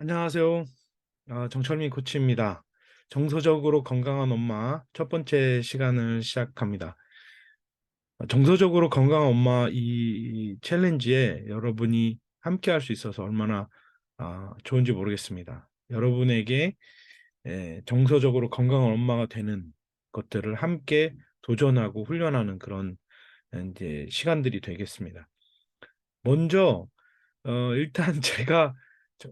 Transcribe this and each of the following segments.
안녕하세요. 아, 정철민 코치입니다. 정서적으로 건강한 엄마 첫 번째 시간을 시작합니다. 어, 정서적으로 건강한 엄마 이 챌린지에 여러분이 함께 할 수 있어서 얼마나 아, 좋은지 모르겠습니다. 여러분에게 에, 정서적으로 건강한 엄마가 되는 것들을 함께 도전하고 훈련하는 그런 이제 시간들이 되겠습니다. 먼저 어, 일단 제가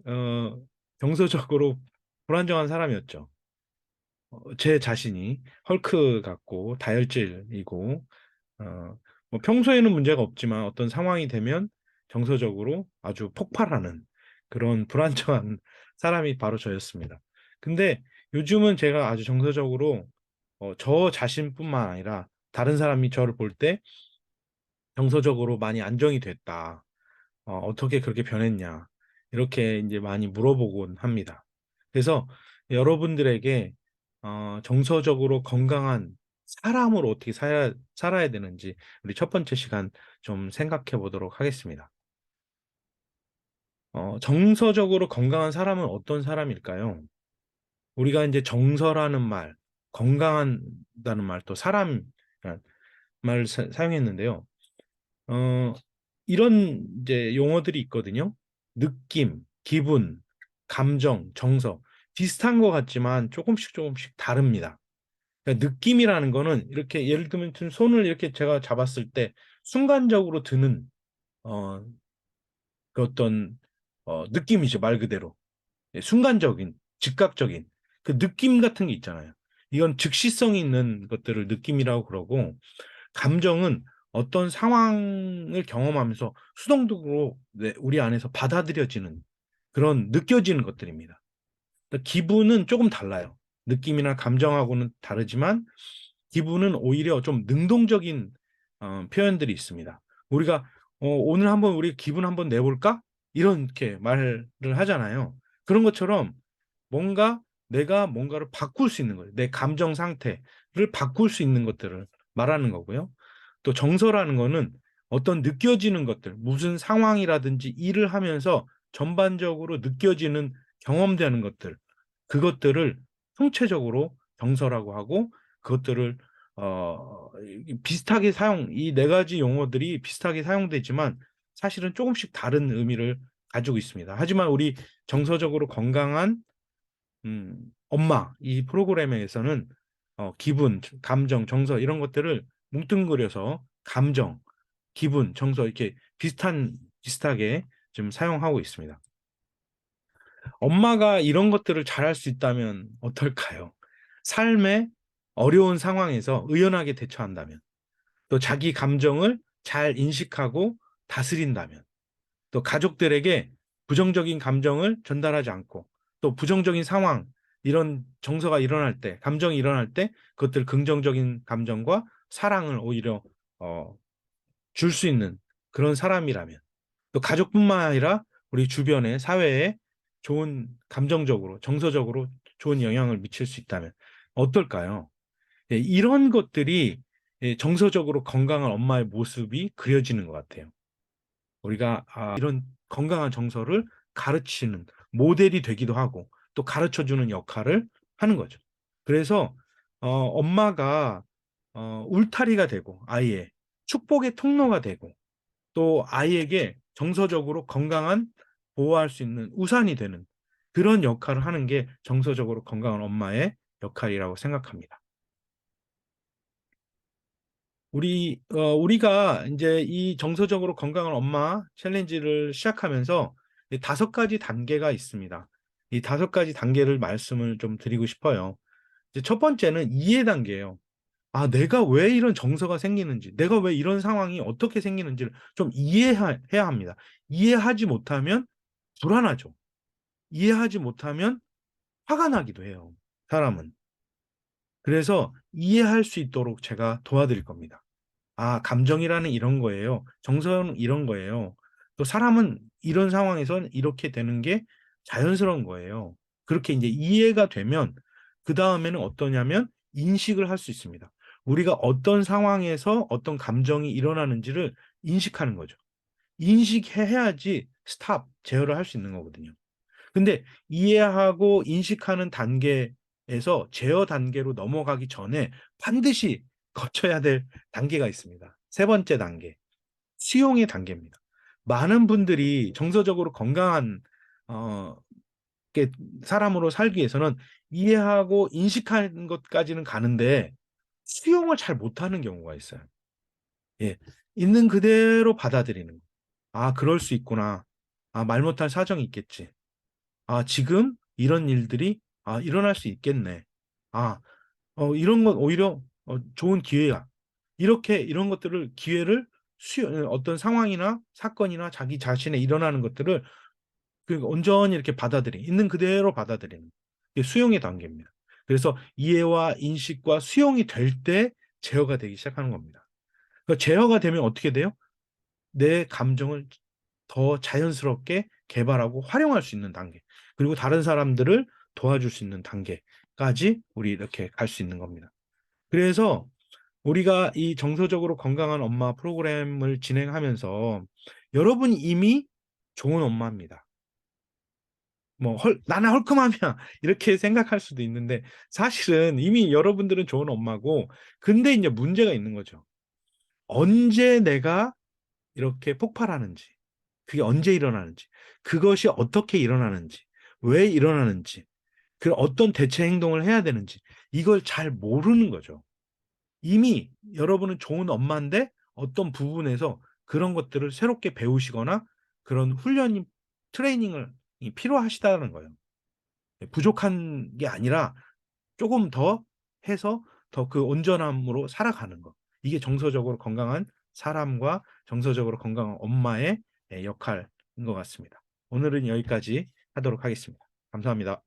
어, 정서적으로 불안정한 사람이었죠. 어, 제 자신이 헐크 같고 다혈질이고 어, 뭐 평소에는 문제가 없지만 어떤 상황이 되면 정서적으로 아주 폭발하는 그런 불안정한 사람이 바로 저였습니다. 근데 요즘은 제가 아주 정서적으로 어, 저 자신뿐만 아니라 다른 사람이 저를 볼 때 정서적으로 많이 안정이 됐다. 어, 어떻게 그렇게 변했냐. 이렇게 이제 많이 물어보곤 합니다. 그래서 여러분들에게 어, 정서적으로 건강한 사람으로 어떻게 살아야, 살아야 되는지 우리 첫 번째 시간 좀 생각해 보도록 하겠습니다. 어, 정서적으로 건강한 사람은 어떤 사람일까요? 우리가 이제 정서라는 말, 건강한다는 말, 또 사람 말 사, 사용했는데요. 어, 이런 이제 용어들이 있거든요. 느낌, 기분, 감정, 정서 비슷한 것 같지만 조금씩 조금씩 다릅니다. 그러니까 느낌이라는 거는 이렇게 예를 들면 손을 이렇게 제가 잡았을 때 순간적으로 드는 어, 그 어떤 어, 느낌이죠 말 그대로 예, 순간적인 즉각적인 그 느낌 같은 게 있잖아요. 이건 즉시성이 있는 것들을 느낌이라고 그러고 감정은 어떤 상황을 경험하면서 수동적으로 우리 안에서 받아들여지는 그런 느껴지는 것들입니다. 그러니까 기분은 조금 달라요. 느낌이나 감정하고는 다르지만 기분은 오히려 좀 능동적인 어, 표현들이 있습니다. 우리가 어, 오늘 한번 우리 기분 한번 내볼까? 이렇게 말을 하잖아요. 그런 것처럼 뭔가 내가 뭔가를 바꿀 수 있는 거예요. 내 감정 상태를 바꿀 수 있는 것들을 말하는 거고요. 또 정서라는 거는 어떤 느껴지는 것들, 무슨 상황이라든지 일을 하면서 전반적으로 느껴지는 경험되는 것들, 그것들을 총체적으로 정서라고 하고 그것들을 어, 비슷하게 사용, 이 네 가지 용어들이 비슷하게 사용되지만 사실은 조금씩 다른 의미를 가지고 있습니다. 하지만 우리 정서적으로 건강한 음, 엄마 이 프로그램에서는 어, 기분, 감정, 정서 이런 것들을 뭉뚱그려서 감정, 기분, 정서 이렇게 비슷한 비슷하게 좀 사용하고 있습니다. 엄마가 이런 것들을 잘할 수 있다면 어떨까요? 삶의 어려운 상황에서 의연하게 대처한다면, 또 자기 감정을 잘 인식하고 다스린다면, 또 가족들에게 부정적인 감정을 전달하지 않고, 또 부정적인 상황, 이런 정서가 일어날 때, 감정이 일어날 때, 그것들 긍정적인 감정과 사랑을 오히려 어, 줄 수 있는 그런 사람이라면, 또 가족뿐만 아니라 우리 주변의 사회에 좋은 감정적으로, 정서적으로 좋은 영향을 미칠 수 있다면 어떨까요? 예, 이런 것들이 예, 정서적으로 건강한 엄마의 모습이 그려지는 것 같아요. 우리가 아, 이런 건강한 정서를 가르치는 모델이 되기도 하고 또 가르쳐주는 역할을 하는 거죠. 그래서 어, 엄마가 어, 울타리가 되고 아이의 축복의 통로가 되고 또 아이에게 정서적으로 건강한 보호할 수 있는 우산이 되는 그런 역할을 하는 게 정서적으로 건강한 엄마의 역할이라고 생각합니다. 우리 어, 우리가 이제 이 정서적으로 건강한 엄마 챌린지를 시작하면서 다섯 가지 단계가 있습니다. 이 다섯 가지 단계를 말씀을 좀 드리고 싶어요. 첫 번째는 이해 단계예요. 아, 내가 왜 이런 정서가 생기는지, 내가 왜 이런 상황이 어떻게 생기는지를 좀 이해해야 합니다. 이해하지 못하면 불안하죠. 이해하지 못하면 화가 나기도 해요. 사람은. 그래서 이해할 수 있도록 제가 도와드릴 겁니다. 아, 감정이라는 이런 거예요. 정서는 이런 거예요. 또 사람은 이런 상황에선 이렇게 되는 게 자연스러운 거예요. 그렇게 이제 이해가 되면 그 다음에는 어떠냐면 인식을 할 수 있습니다. 우리가 어떤 상황에서 어떤 감정이 일어나는지를 인식하는 거죠. 인식해야지 스탑, 제어를 할 수 있는 거거든요. 근데 이해하고 인식하는 단계에서 제어 단계로 넘어가기 전에 반드시 거쳐야 될 단계가 있습니다. 세 번째 단계. 수용의 단계입니다. 많은 분들이 정서적으로 건강한 어, 게 사람으로 살기 위해서는 이해하고 인식하는 것까지는 가는데 수용을 잘 못하는 경우가 있어요. 예, 있는 그대로 받아들이는 거. 아, 그럴 수 있구나. 아, 말 못할 사정이 있겠지. 아, 지금 이런 일들이 아, 일어날 수 있겠네. 아, 어, 이런 건 오히려 어, 좋은 기회야. 이렇게 이런 것들을 기회를 수용, 어떤 상황이나 사건이나 자기 자신에 일어나는 것들을 그 온전히 이렇게 받아들이 있는 그대로 받아들이는 게 수용의 단계입니다. 그래서 이해와 인식과 수용이 될 때 제어가 되기 시작하는 겁니다. 그 제어가 되면 어떻게 돼요? 내 감정을 더 자연스럽게 개발하고 활용할 수 있는 단계. 그리고 다른 사람들을 도와줄 수 있는 단계까지 우리 이렇게 갈 수 있는 겁니다. 그래서 우리가 이 정서적으로 건강한 엄마 프로그램을 진행하면서 여러분이 이미 좋은 엄마입니다. 뭐 헐, 나는 헐크맘이야 이렇게 생각할 수도 있는데 사실은 이미 여러분들은 좋은 엄마고 근데 이제 문제가 있는 거죠. 언제 내가 이렇게 폭발하는지 그게 언제 일어나는지 그것이 어떻게 일어나는지 왜 일어나는지 그 어떤 대체 행동을 해야 되는지 이걸 잘 모르는 거죠. 이미 여러분은 좋은 엄마인데 어떤 부분에서 그런 것들을 새롭게 배우시거나 그런 훈련이 트레이닝을 필요하시다는 거예요. 부족한 게 아니라 조금 더 해서 더 그 온전함으로 살아가는 거. 이게 정서적으로 건강한 사람과 정서적으로 건강한 엄마의 역할인 것 같습니다. 오늘은 여기까지 하도록 하겠습니다. 감사합니다.